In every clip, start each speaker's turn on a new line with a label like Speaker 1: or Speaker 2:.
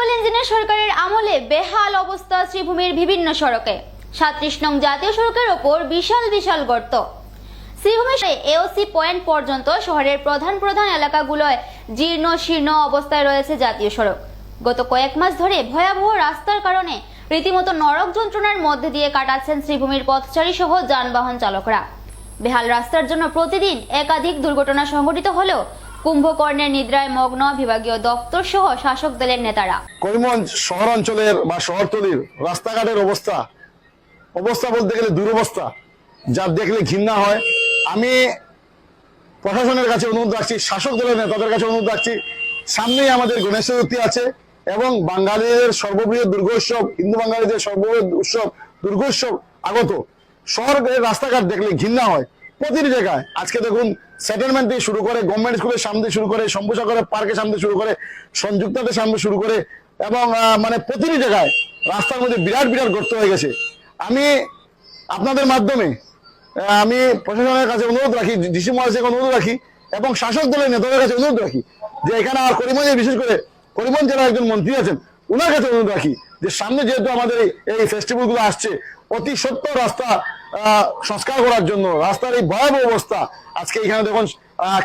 Speaker 1: Triple ইঞ্জিনের সরকারের আমলে বেহাল অবস্থা শ্রীভূমির বিভিন্ন সড়কে। সাত্রিশ নং জাতীয় সড়কের ওপর বিশাল বিশাল গর্ত। শ্রীভূমি এওসি পয়েন্ট পর্যন্ত শহরের প্রধান প্রধান এলাকাগুলোয় জীর্ণ শীর্ণ অবস্থায় রয়েছে জাতীয় সড়ক। গত কয়েক মাস ধরে ভয়াবহ রাস্তার কারণে রীতিমতো নরক যন্ত্রণার মধ্যে দিয়ে কাটাচ্ছেন শ্রীভূমির পথচারী সহ যানবাহন চালকরা। বেহাল রাস্তার জন্য প্রতিদিন একাধিক দুর্ঘটনা সংঘটিত হলেও কুম্ভকর্ণের নিদ্রায় মগ্ন বিভাগীয় দপ্তর সহ শাসক দলের নেতারা।
Speaker 2: করিমগঞ্জ শহর অঞ্চলের বা শহরতলির রাস্তাঘাটের অবস্থা অবস্থা বলতে গেলে দুরবস্থা, যা দেখলে ঘৃণা হয়। আমি প্রশাসনের কাছে অনুরোধ রাখছি, শাসক দলের নেতাদের কাছে অনুরোধ রাখছি, সামনেই আমাদের গণেশ চতুর্থী আছে এবং বাঙালিদের সর্ববৃহৎ দুর্গোৎসব, হিন্দু বাঙালিদের সর্ববৃহৎ উৎসব, দুর্গোৎসব আগত। শহরের রাস্তাঘাট দেখলে ঘৃণা হয়। প্রতিটি জায়গায়। আজকে দেখুন সেটেলমেন্ট থেকে শুরু করে গভর্নমেন্ট স্কুলের সামনে শুরু করে, শম্ভুসাগরের পার্কের সামনে শুরু করে, সংযুক্তাদের সামনে শুরু করে এবং মানে প্রতিটি জায়গায় রাস্তার মধ্যে বিরাট বিরাট গর্ত হয়ে গেছে। আমি আপনাদের মাধ্যমে আমি প্রশাসনের কাছে অনুরোধ রাখি, ডিসি মহাশয়কে অনুরোধ রাখি এবং শাসক দলের নেতাদের কাছে অনুরোধ রাখি যে এখানে আর করিমগঞ্জে বিশেষ করে করিমগঞ্জ জেলার একজন মন্ত্রী আছেন ওনার কাছে অনুরোধ রাখি যে সামনে যেহেতু আমাদের এই- এই ফেস্টিভ্যাল আসছে, অতি সত্য রাস্তা সংস্কার করার জন্য। রাস্তার এই ভয়াবহ অবস্থা। আজকে এখানে দেখুন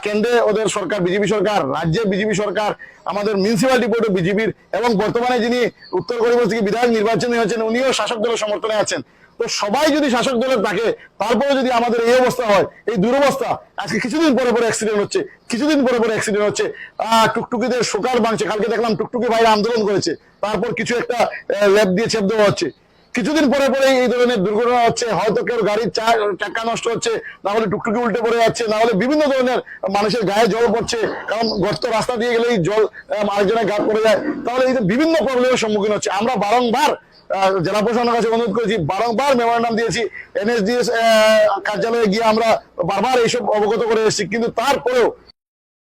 Speaker 2: কেন্দ্রে ওদের সরকার, বিজেপি সরকার, রাজ্যে বিজেপি সরকার, আমাদের মিউনিসিপালিটি বোর্ডে বিজেপির এবং বর্তমানে যিনি উত্তর করিমগঞ্জ থেকে বিধায়ক নির্বাচনী হয়েছেন, উনিও শাসক দলের সমর্থনে আছেন। তো সবাই যদি শাসক দলের থাকে তারপরে যদি আমাদের এই অবস্থা হয়, এই দুরবস্থা, আজকে কিছুদিন পরে পরে অ্যাক্সিডেন্ট হচ্ছে, কিছুদিন পরে পরে অ্যাক্সিডেন্ট হচ্ছে টুকটুকিদের শোকার ভাঙছে কালকে দেখলাম টুকটুকি ভাইরা আন্দোলন করেছে, তারপর কিছু একটা ল্যাব দিয়ে ছেপ দেওয়া হচ্ছে। কিছুদিন পরে পরে এই ধরনের দুর্ঘটনা হচ্ছে। হয়তো কেউ গাড়ির চাকা নষ্ট হচ্ছে না হলে টুকটুকি উল্টে পড়ে যাচ্ছে না হলে বিভিন্ন ধরনের মানুষের গায়ে জল পড়ছে। কারণ গর্ত রাস্তা দিয়ে গেলেই জল আহ, আরেকজনের গায়ে পড়ে যায়। তাহলে এই বিভিন্ন প্রবলেমের সম্মুখীন হচ্ছে। আমরা বারংবার জেলা প্রশাসনের কাছে অনুরোধ করেছি বারংবার মেমোরান্ডাম দিয়েছি। এনএসডিএস কার্যালয়ে গিয়ে আমরা বারবার এইসব অবগত করে এসেছি। কিন্তু তারপরেও